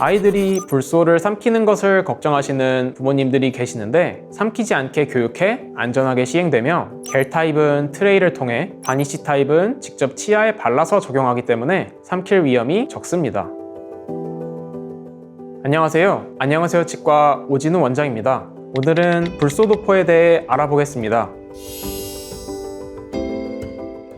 아이들이 불소를 삼키는 것을 걱정하시는 부모님들이 계시는데 삼키지 않게 교육해 안전하게 시행되며 겔 타입은 트레이를 통해 바니시 타입은 직접 치아에 발라서 적용하기 때문에 삼킬 위험이 적습니다. 안녕하세요. 안녕하세요 치과 오진우 원장입니다. 오늘은 불소도포에 대해 알아보겠습니다.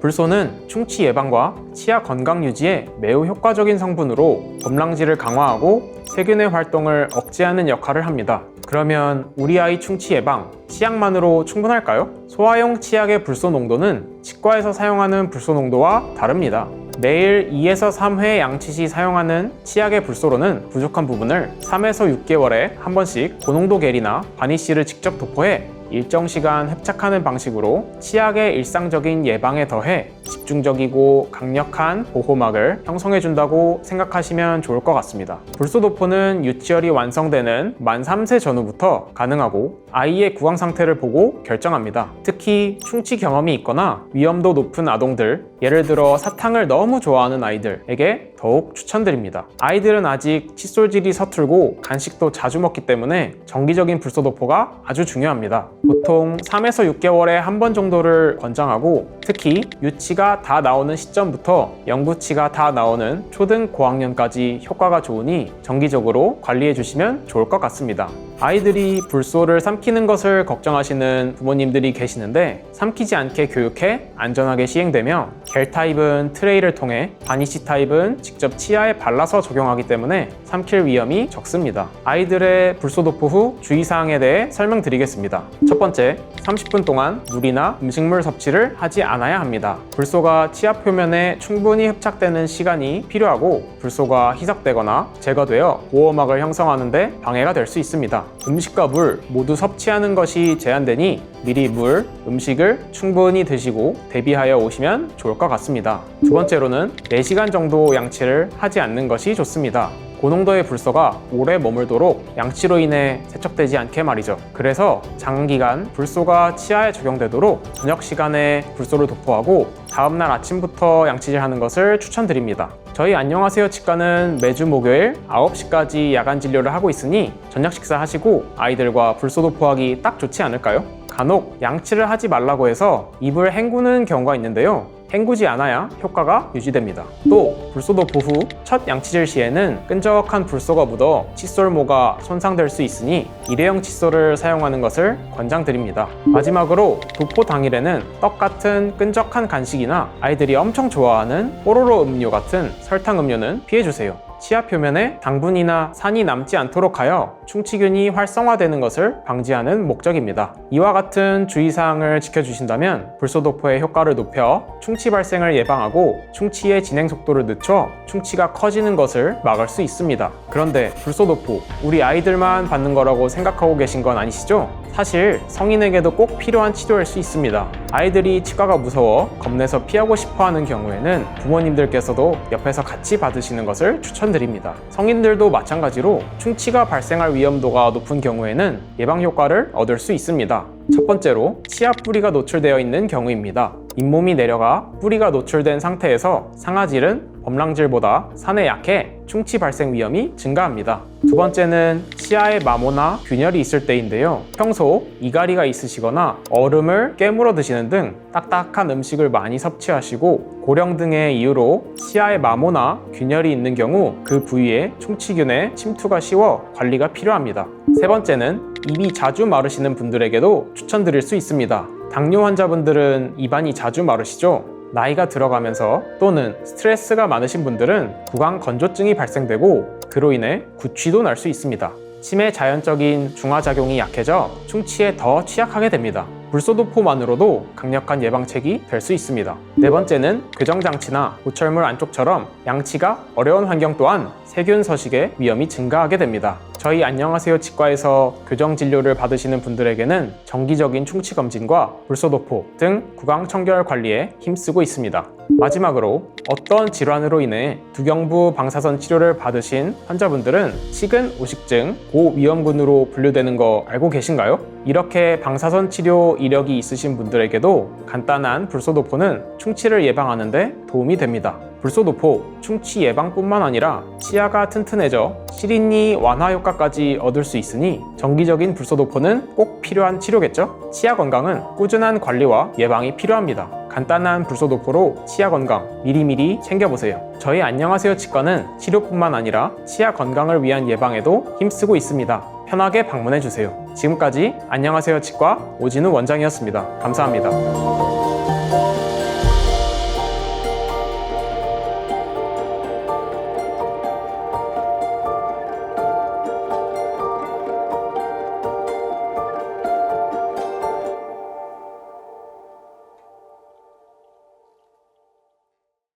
불소는 충치 예방과 치아 건강 유지에 매우 효과적인 성분으로 범랑질을 강화하고 세균의 활동을 억제하는 역할을 합니다. 그러면 우리 아이 충치 예방, 치약만으로 충분할까요? 소화용 치약의 불소 농도는 치과에서 사용하는 불소 농도와 다릅니다. 매일 2에서 3회 양치 시 사용하는 치약의 불소로는 부족한 부분을 3에서 6개월에 한 번씩 고농도 겔이나 바니쉬를 직접 도포해 일정 시간 흡착하는 방식으로 치약의 일상적인 예방에 더해 집중적이고 강력한 보호막을 형성해준다고 생각하시면 좋을 것 같습니다. 불소도포는 유치열이 완성되는 만 3세 전후부터 가능하고 아이의 구강 상태를 보고 결정합니다. 특히 충치 경험이 있거나 위험도 높은 아동들, 예를 들어 사탕을 너무 좋아하는 아이들에게 더욱 추천드립니다. 아이들은 아직 칫솔질이 서툴고 간식도 자주 먹기 때문에 정기적인 불소도포가 아주 중요합니다. 보통 3에서 6개월에 한 번 정도를 권장하고 특히 유치가 다 나오는 시점부터 영구치가 다 나오는 초등 고학년까지 효과가 좋으니 정기적으로 관리해 주시면 좋을 것 같습니다. 아이들이 불소를 삼키는 것을 걱정하시는 부모님들이 계시는데 삼키지 않게 교육해 안전하게 시행되며 겔 타입은 트레이를 통해 바니시 타입은 직접 치아에 발라서 적용하기 때문에 삼킬 위험이 적습니다. 아이들의 불소도포 후 주의사항에 대해 설명드리겠습니다. 첫 번째, 30분 동안 물이나 음식물 섭취를 하지 않아야 합니다. 불소가 치아 표면에 충분히 흡착되는 시간이 필요하고 불소가 희석되거나 제거되어 보호막을 형성하는데 방해가 될 수 있습니다. 음식과 물 모두 섭취하는 것이 제한되니 미리 물, 음식을 충분히 드시고 대비하여 오시면 좋을 것 같습니다. 두 번째로는 4시간 정도 양치를 하지 않는 것이 좋습니다. 고농도의 불소가 오래 머물도록 양치로 인해 세척되지 않게 말이죠. 그래서 장기간 불소가 치아에 적용되도록 저녁 시간에 불소를 도포하고 다음날 아침부터 양치질 하는 것을 추천드립니다. 저희 안녕하세요 치과는 매주 목요일 9시까지 야간 진료를 하고 있으니 저녁 식사하시고 아이들과 불소 도포하기 딱 좋지 않을까요? 간혹 양치를 하지 말라고 해서 입을 헹구는 경우가 있는데요. 헹구지 않아야 효과가 유지됩니다. 또 불소도포 후첫 양치질 시에는 끈적한 불소가 묻어 칫솔모가 손상될 수 있으니 일회용 칫솔을 사용하는 것을 권장드립니다. 마지막으로 도포 당일에는 떡 같은 끈적한 간식이나 아이들이 엄청 좋아하는 뽀로로 음료 같은 설탕 음료는 피해주세요. 치아 표면에 당분이나 산이 남지 않도록 하여 충치균이 활성화되는 것을 방지하는 목적입니다. 이와 같은 주의사항을 지켜주신다면 불소도포의 효과를 높여 충치 발생을 예방하고 충치의 진행 속도를 늦춰 충치가 커지는 것을 막을 수 있습니다. 그런데 불소도포, 우리 아이들만 받는 거라고 생각하고 계신 건 아니시죠? 사실 성인에게도 꼭 필요한 치료일 수 있습니다. 아이들이 치과가 무서워 겁내서 피하고 싶어 하는 경우에는 부모님들께서도 옆에서 같이 받으시는 것을 추천드립니다. 성인들도 마찬가지로 충치가 발생할 위험도가 높은 경우에는 예방 효과를 얻을 수 있습니다. 첫 번째로 치아 뿌리가 노출되어 있는 경우입니다. 잇몸이 내려가 뿌리가 노출된 상태에서 상아질은 범랑질보다 산에 약해 충치 발생 위험이 증가합니다. 두 번째는 치아에 마모나 균열이 있을 때인데요. 평소 이갈이가 있으시거나 얼음을 깨물어 드시는 등 딱딱한 음식을 많이 섭취하시고 고령 등의 이유로 치아에 마모나 균열이 있는 경우 그 부위에 충치균의 침투가 쉬워 관리가 필요합니다. 세 번째는 입이 자주 마르시는 분들에게도 추천드릴 수 있습니다. 당뇨 환자분들은 입안이 자주 마르시죠? 나이가 들어가면서 또는 스트레스가 많으신 분들은 구강 건조증이 발생되고 그로 인해 구취도 날 수 있습니다. 침의 자연적인 중화작용이 약해져 충치에 더 취약하게 됩니다. 불소도포만으로도 강력한 예방책이 될 수 있습니다. 네 번째는 교정장치나 보철물 안쪽처럼 양치가 어려운 환경 또한 세균 서식의 위험이 증가하게 됩니다. 저희 안녕하세요 치과에서 교정 진료를 받으시는 분들에게는 정기적인 충치 검진과 불소도포 등 구강 청결 관리에 힘쓰고 있습니다. 마지막으로 어떤 질환으로 인해 두경부 방사선 치료를 받으신 환자분들은 식은 오식증, 고위험군으로 분류되는 거 알고 계신가요? 이렇게 방사선 치료 이력이 있으신 분들에게도 간단한 불소도포는 충치를 예방하는데 도움이 됩니다. 불소도포, 충치 예방뿐만 아니라 치아가 튼튼해져 시린니 완화 효과까지 얻을 수 있으니 정기적인 불소도포는 꼭 필요한 치료겠죠? 치아 건강은 꾸준한 관리와 예방이 필요합니다. 간단한 불소도포로 치아 건강 미리미리 챙겨보세요. 저희 안녕하세요 치과는 치료뿐만 아니라 치아 건강을 위한 예방에도 힘쓰고 있습니다. 편하게 방문해 주세요. 지금까지 안녕하세요 치과 오진우 원장이었습니다. 감사합니다.